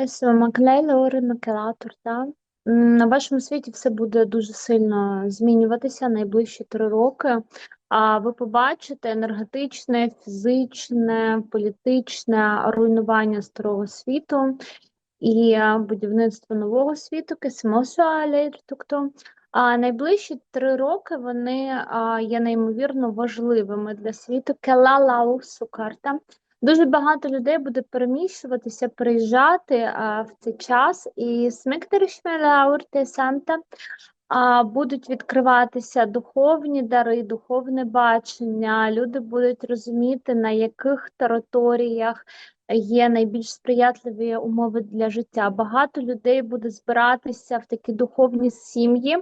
Есо, Маклей, Леори, Макелатор, та на вашому світі все буде дуже сильно змінюватися найближчі три роки. А ви побачите енергетичне, фізичне, політичне руйнування старого світу і будівництво нового світу, Кесмосуалей, тобто а найближчі три роки вони а, є неймовірно важливими для світу. Келалау Сукарта. Дуже багато людей буде переміщуватися, приїжджати а, в цей час, і Смектеришмелаурте Санта а, будуть відкриватися духовні дари, духовне бачення. Люди будуть розуміти, на яких територіях є найбільш сприятливі умови для життя. Багато людей буде збиратися в такі духовні сім'ї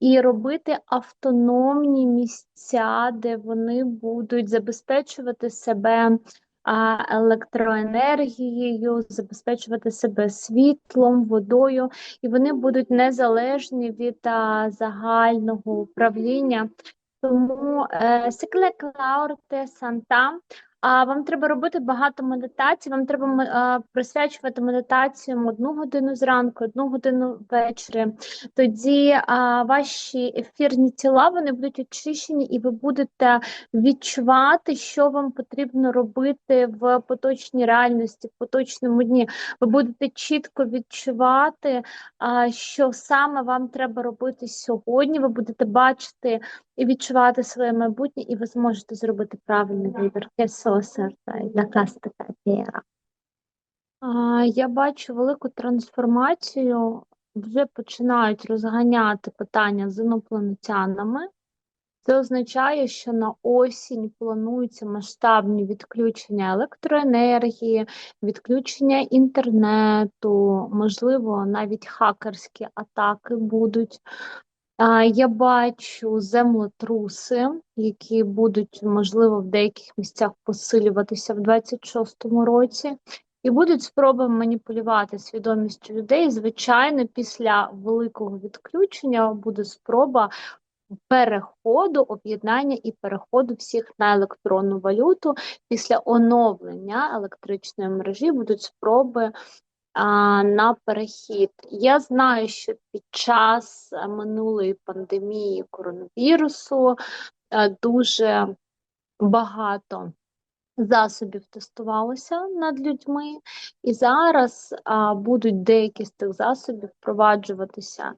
і робити автономні місця, де вони будуть забезпечувати себе електроенергією, забезпечувати себе світлом, водою, і вони будуть незалежні від загального управління. Тому секле Клаурте Санта а вам треба робити багато медитацій, вам треба присвячувати медитаціям одну годину зранку, одну годину ввечері. Тоді а, ваші ефірні тіла вони будуть очищені, і ви будете відчувати, що вам потрібно робити в поточній реальності, в поточному дні. Ви будете чітко відчувати, а, що саме вам треба робити сьогодні. Ви будете бачити і відчувати своє майбутнє, і ви зможете зробити правильний вибір. Я бачу велику трансформацію, вже починають розганяти питання з інопланетянами. Це означає, що на осінь плануються масштабні відключення електроенергії, відключення інтернету, можливо, навіть хакерські атаки будуть. Я бачу землетруси, які будуть, можливо, в деяких місцях посилюватися в 26-му році, і будуть спроби маніпулювати свідомістю людей. Звичайно, після великого відключення буде спроба переходу, об'єднання і переходу всіх на електронну валюту. Після оновлення електричної мережі будуть спроби на перехід. Я знаю, що під час е, минулої пандемії коронавірусу е, дуже багато засобів тестувалося над людьми, і зараз будуть деякі з тих засобів впроваджуватися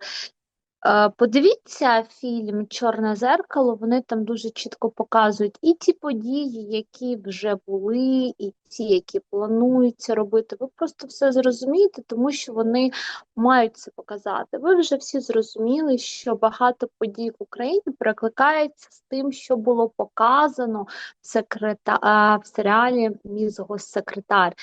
подивіться фільм Чорне зеркало, вони там дуже чітко показують і ті події, які вже були, і ті, які плануються робити. Ви просто все зрозумієте, тому що вони мають це показати. Ви вже всі зрозуміли, що багато подій в Україні перекликається з тим, що було показано в, секрета... в серіалі Міс госсекретар.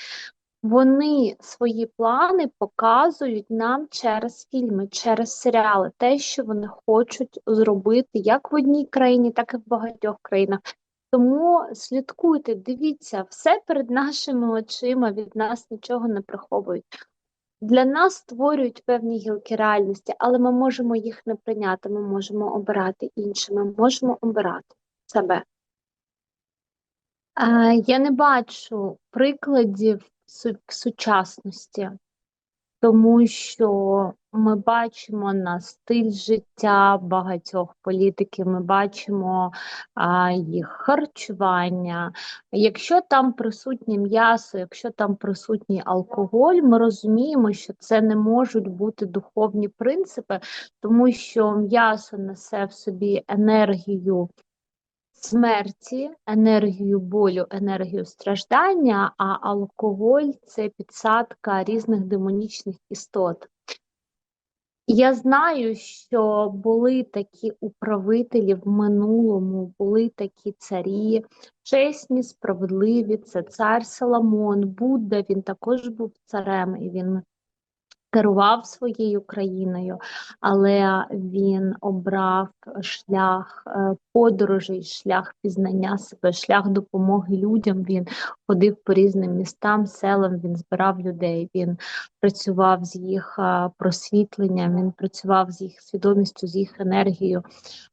Вони свої плани показують нам через фільми, через серіали, те, що вони хочуть зробити як в одній країні, так і в багатьох країнах. Тому слідкуйте, дивіться, все перед нашими очима від нас нічого не приховують. Для нас створюють певні гілки реальності, але ми можемо їх не прийняти, ми можемо обирати інше, ми можемо обирати себе. Я не бачу прикладів сучасності, тому що ми бачимо на стиль життя багатьох політиків, ми бачимо а, їх харчування. Якщо там присутнє м'ясо, якщо там присутній алкоголь, ми розуміємо, що це не можуть бути духовні принципи, тому що м'ясо несе в собі енергію смерті, енергію болю, енергію страждання, а алкоголь це підсадка різних демонічних істот. Я знаю, що були такі управителі в минулому, були такі царі, чесні, справедливі, це цар Соломон, Будда, він також був царем, і він керував своєю країною, але він обрав шлях е, подорожей, шлях пізнання себе, шлях допомоги людям. Він ходив по різним містам, селам, він збирав людей, він працював з їх е, просвітленням, він працював з їх свідомістю, з їх енергією.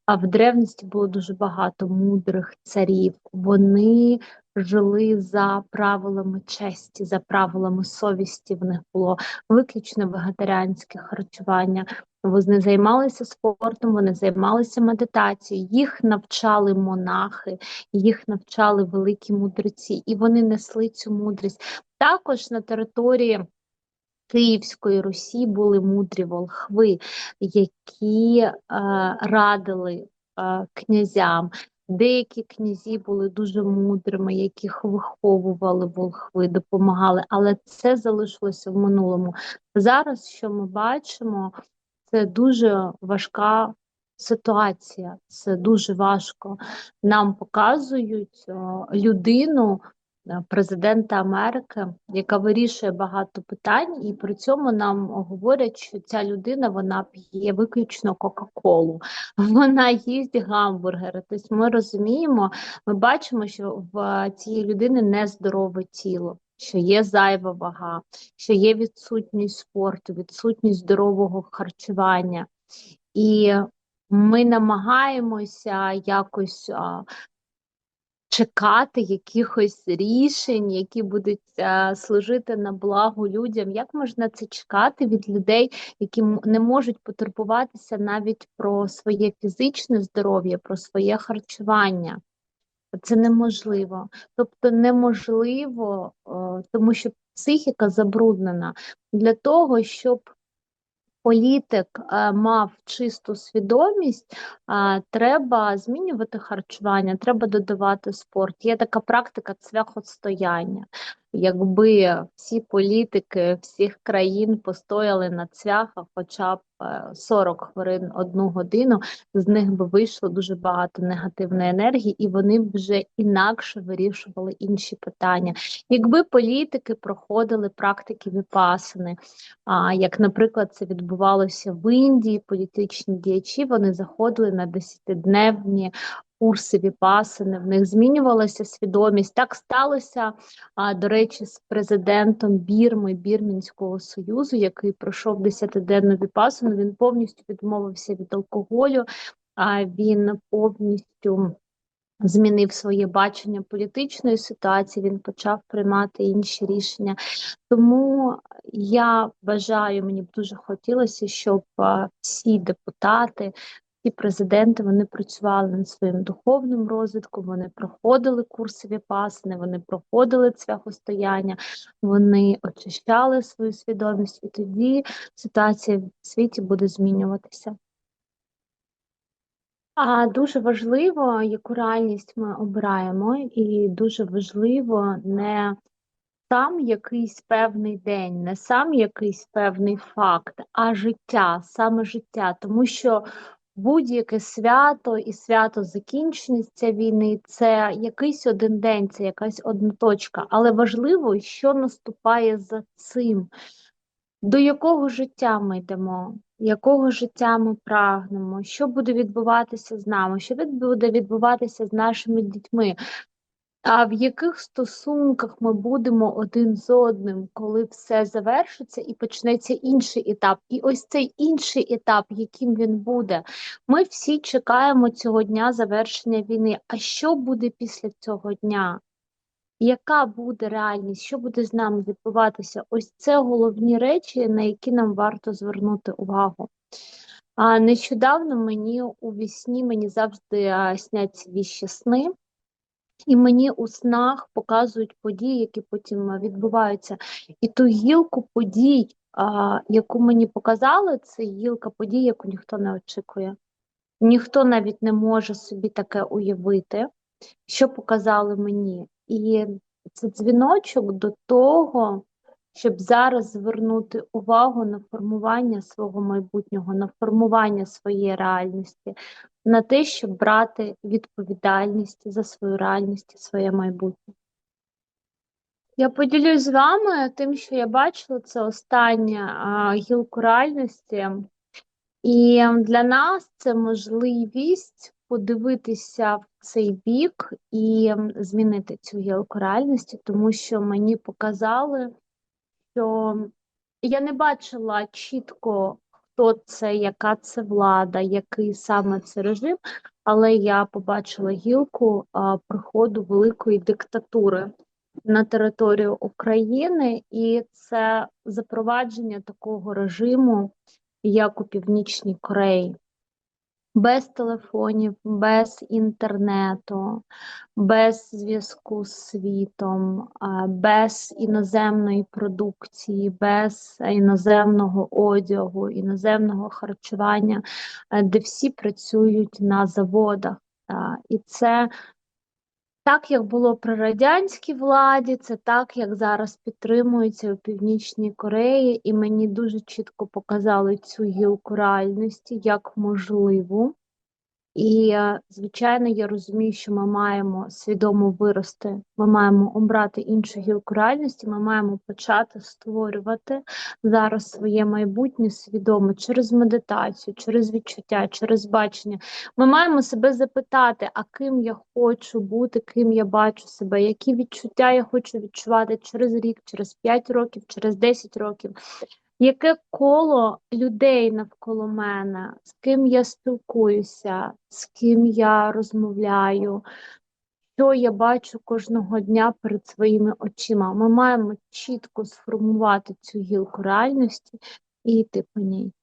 А в древності було дуже багато мудрих царів. Вони жили за правилами честі, за правилами совісті. В них було виключно вегетаріанське харчування. Вони займалися спортом, вони займалися медитацією, їх навчали монахи, їх навчали великі мудреці, і вони несли цю мудрість. Також на території Київської Русі були мудрі волхви, які е, радили е, князям. Деякі князі були дуже мудрими, яких виховували волхви, допомагали, але це залишилося в минулому. Зараз, що ми бачимо, це дуже важка ситуація, це дуже важко. Нам показують о, людину, е, президента Америки, яка вирішує багато питань, і при цьому нам говорять, що ця людина вона п'є виключно Кока-Колу, вона їсть гамбургери. Тобто ми розуміємо, ми бачимо, що в цієї людини нездорове тіло. Що є зайва вага, що є відсутність спорту, відсутність здорового харчування, і ми намагаємося якось а, чекати якихось рішень, які будуть а, служити на благо людям. Як можна це чекати від людей, які не можуть потурбуватися навіть про своє фізичне здоров'я, про своє харчування? Це неможливо. Тобто неможливо, тому що психіка забруднена для того, щоб політик е, мав чисту свідомість, треба змінювати харчування, треба додавати спорт. Є така практика цвяхостояння. Якби всі політики всіх країн постояли на цвяхах, хоча б 40 е, хвилин одну годину, з них би вийшло дуже багато негативної енергії, і вони б вже інакше вирішували інші питання. Якби політики проходили практики віпасини, а як, наприклад, це відбувалося в Індії, політичні діячі вони заходили на десятидневні курси віпасини, в них змінювалася свідомість. Так сталося, до речі, з президентом Бірми Бірмінського союзу, який пройшов десятиденну віпасину. Він повністю відмовився від алкоголю, а він повністю. Змінив своє бачення політичної ситуації, він почав приймати інші рішення. Тому я бажаю, мені б дуже хотілося, щоб всі депутати, ці президенти вони працювали над своїм духовним розвитком, вони проходили курси віпасни, вони проходили цвяхостояння, вони очищали свою свідомість, і тоді ситуація в світі буде змінюватися. А дуже важливо, яку реальність ми обираємо, і дуже важливо не сам якийсь певний день, не сам якийсь певний факт, а життя, саме життя, тому що будь-яке свято і свято закінчення війни це якийсь один день, це якась одна точка. Але важливо, що наступає за цим, до якого життя ми йдемо, якого життя ми прагнемо, що буде відбуватися з нами, що буде відбуватися з нашими дітьми. А в яких стосунках ми будемо один з одним, коли все завершиться і почнеться інший етап? І ось цей інший етап, яким він буде, ми всі чекаємо цього дня завершення війни. А що буде після цього дня? Яка буде реальність, що буде з нами відбуватися? Ось це головні речі, на які нам варто звернути увагу. А нещодавно мені у вісні мені завжди сняться віщі сни. І мені у снах показують події, які потім відбуваються. І ту гілку подій, а, яку мені показали, це гілка подій, яку ніхто не очікує. Ніхто навіть не може собі таке уявити, що показали мені. І це дзвіночок до того, щоб зараз звернути увагу на формування свого майбутнього, на формування своєї реальності, на те, щоб брати відповідальність за свою реальність своє майбутнє. Я поділюсь з вами тим, що я бачила, це остання гілку реальності, і для нас це можливість подивитися в цей бік і змінити цю гілку реальності, тому що мені показали, що я не бачила чітко хто це, яка це влада, який саме це режим. але я побачила гілку а, приходу великої диктатури на територію України, і це запровадження такого режиму, як у Північній Кореї. Без телефонів, без інтернету, без зв'язку з світом, без іноземної продукції, без іноземного одягу, іноземного харчування, де всі працюють на заводах. І це так, як було при радянській владі, це так, як зараз підтримується у Північній Кореї, і мені дуже чітко показали цю гілку реальності як можливу. І, е, звичайно, я розумію, що ми маємо свідомо вирости, ми маємо обрати іншу гілку реальності, ми маємо почати створювати зараз своє майбутнє свідомо через медитацію, через відчуття, через бачення. Ми маємо себе запитати, а ким я хочу бути, ким я бачу себе, які відчуття я хочу відчувати через рік, через 5 років, через 10 років. Яке коло людей навколо мене, з ким я спілкуюся, з ким я розмовляю, що я бачу кожного дня перед своїми очима? Ми маємо чітко сформувати цю гілку реальності і йти по ній.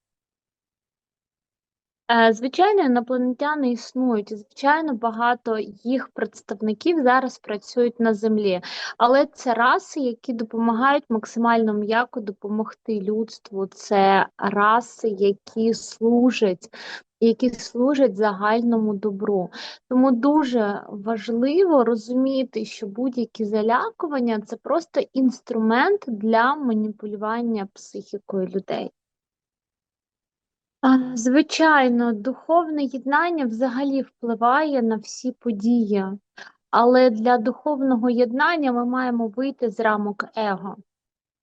Е, звичайно, інопланетяни існують, і звичайно, багато їх представників зараз працюють на землі, але це раси, які допомагають максимально м'яко допомогти людству. Це раси, які служать. Які служать загальному добру. Тому дуже важливо розуміти, що будь-які залякування це просто інструмент для маніпулювання психікою людей. Звичайно, духовне єднання взагалі впливає на всі події, але для духовного єднання ми маємо вийти з рамок его.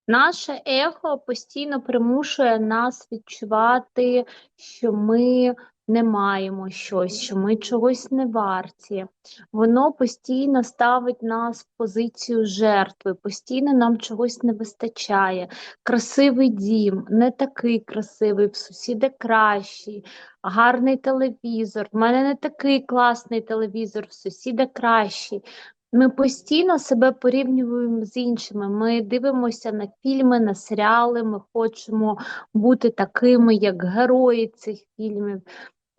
Наше его постійно примушує нас відчувати, що ми не маємо щось, що ми чогось не варті. Воно постійно ставить нас в позицію жертви, постійно нам чогось не вистачає. Красивий дім, не такий красивий, в сусіда кращий, гарний телевізор. В мене не такий класний телевізор, в сусіда кращий. Ми постійно себе порівнюємо з іншими. Ми дивимося на фільми, на серіали. Ми хочемо бути такими, як герої цих фільмів.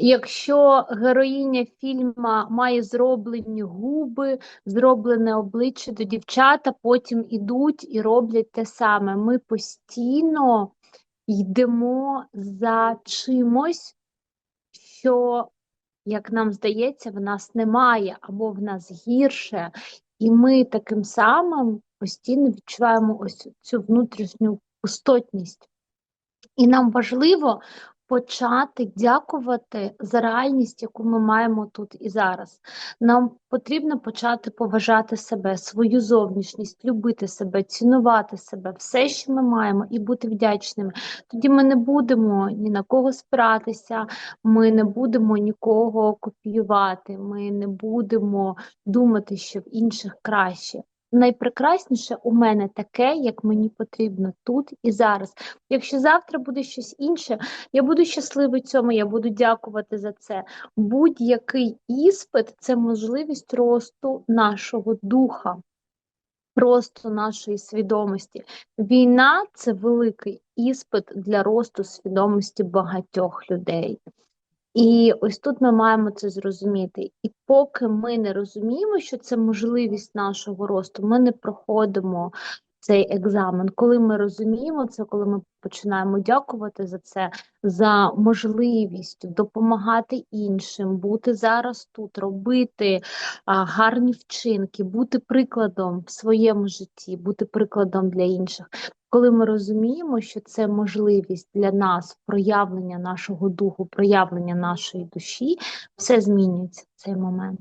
Якщо героїня фільму має зроблені губи, зроблене обличчя, то дівчата потім ідуть і роблять те саме. Ми постійно йдемо за чимось, що, як нам здається, в нас немає або в нас гірше, і ми таким самим постійно відчуваємо ось цю внутрішню пустотність. І нам важливо почати дякувати за реальність, яку ми маємо тут і зараз. Нам потрібно почати поважати себе, свою зовнішність, любити себе, цінувати себе, все, що ми маємо, і бути вдячними. Тоді ми не будемо ні на кого спиратися, ми не будемо нікого копіювати, ми не будемо думати, що в інших краще найпрекрасніше у мене таке, як мені потрібно тут і зараз. Якщо завтра буде щось інше, я буду щасливий цьому, я буду дякувати за це. Будь-який іспит це можливість росту нашого духа. Росту нашої свідомості. Війна це великий іспит для росту свідомості багатьох людей. І ось тут ми маємо це зрозуміти. І поки ми не розуміємо, що це можливість нашого росту, ми не проходимо цей екзамен. Коли ми розуміємо це, коли ми починаємо дякувати за це, за можливість допомагати іншим, бути зараз тут, робити а, гарні вчинки, бути прикладом в своєму житті, бути прикладом для інших. Коли ми розуміємо, що це можливість для нас проявлення нашого духу, проявлення нашої душі, все змінюється в цей момент.